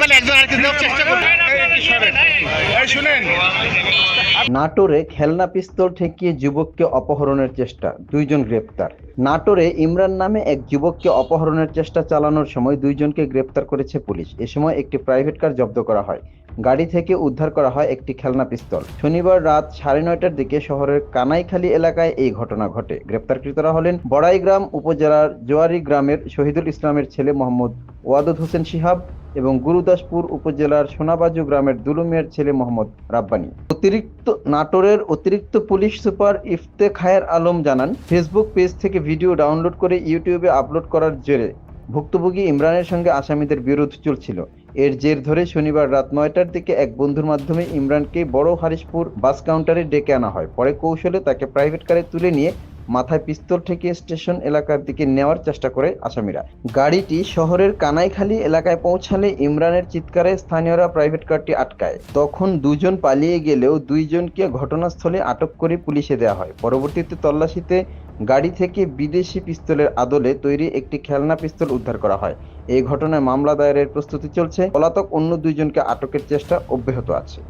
পালে একজন আরেকজন দেওয়ার চেষ্টা করবে। এই সরেন। এই শুনেন। নাটোরে খেলনা পিস্তল ঠেকিয়ে যুবককে অপহরণের চেষ্টা দুইজন গ্রেপ্তার। নাটোরে ইমরান নামে এক যুবককে অপহরণের চেষ্টা চালানোর সময় দুইজনকে গ্রেপ্তার করেছে পুলিশ। এ সময় একটি প্রাইভেট কার জব্দ করা হয়। গাড়ি থেকে উদ্ধার করা হয় একটি খেলনা পিস্তল। শনিবার রাত সাড়ে নয়টার দিকে শহরের কানাইখালী এলাকায় এই ঘটনা ঘটে। গ্রেপ্তারকৃতরা হলেন বড়াইগ্রাম উপজেলার জোয়ারি গ্রামের শহীদুল ইসলামের ছেলে মোহাম্মদ ওয়াদুদ হোসেন শিহাব এবং গুরুদাসপুর উপজেলার সোনাবাজু গ্রামের দুলুমিয়ার ছেলে মোহাম্মদ রাব্বানি। অতিরিক্ত নাটোরের অতিরিক্ত পুলিশ সুপার ইফতেখায়ের আলম জানান, ফেসবুক পেজ থেকে ভিডিও ডাউনলোড করে ইউটিউবে আপলোড করার জেরে ভুক্তভোগী ইমরানের সঙ্গে আসামিদের বিরোধ চলছিল। এর জের ধরে শনিবার রাত নয়টার দিকে এক বন্ধুর মাধ্যমে ইমরানকে বড় হারিশপুর বাস কাউন্টারে ডেকে আনা হয়। পরে কৌশলে তাকে প্রাইভেট কারে তুলে নিয়ে মাথায় পিস্তল ঠেকিয়ে স্টেশন এলাকার দিকে নেওয়ার চেষ্টা করে আসামিরা। গাড়িটি শহরের কানাইখালী এলাকায় পৌঁছালে ইমরানের চিৎকারে স্থানীয়রা প্রাইভেট কারটি আটকায়। তখন দুজন পালিয়ে গেলেও দুইজনকে ঘটনাস্থলে আটক করে পুলিশে দেওয়া হয়। পরবর্তীতে তল্লাশিতে গাড়ি থেকে বিদেশি পিস্তলের আদলে তৈরি একটি খেলনা পিস্তল উদ্ধার করা হয়। এই ঘটনায় মামলা দায়েরের প্রস্তুতি চলছে। পলাতক অন্য দুইজনকে আটকের চেষ্টা অব্যাহত আছে।